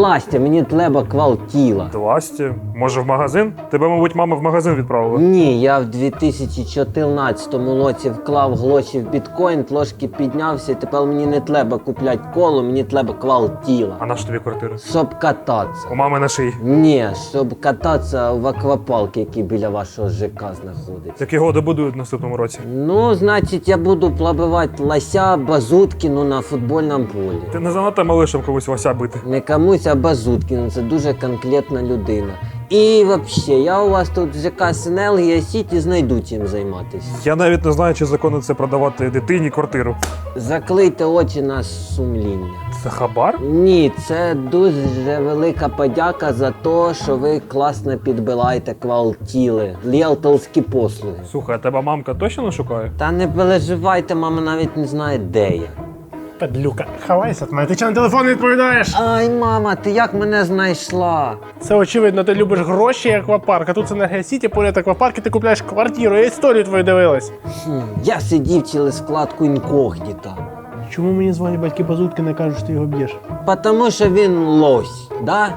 Здрастя, мені треба квалтіла. Власті, може в магазин? Тебе, мабуть, мама в магазин відправила. Ні, я в 2014 році вклав гроші в біткоін, трошки піднявся, і тепер мені не треба купляти коло, мені треба квалтіла. А на що тобі квартира? Щоб кататися. У мами на шиї. Ні, щоб кататися в аквапарк, який біля вашого ЖК знаходиться. Які годи будують в наступному році? Ну, значить, я буду плавати лося Базуткіну на футбольному полі. Ти не занадто малишем комусь вася бити. Не комусь, а Базуткіну. Це дуже конкретна людина. І взагалі, я у вас тут в ЖК Синергія Сіті знайду чим займатися. Я навіть не знаю, чи законно це продавати дитині квартиру. Заклийте очі на сумління. Це хабар? Ні, це дуже велика подяка за те, що ви класно підбираєте квалтіли, ріелторські послуги. Слухай, а тебе мамка точно не шукає? Та не переживайте, мама навіть не знає, де я. Падлюка, ховайся від мене. Ти чого на телефон не відповідаєш? Ай, мама, ти як мене знайшла? Це очевидно, ти любиш гроші і аквапарк, а тут це на Сіті, поряд аквапарк, і ти купляєш квартиру. Я історію твою дивилась. Хм, я сидів через вкладку інкогніта. Чому мені звані батьки базутки не кажуть, що ти його б'єш? Потому що він лось, да?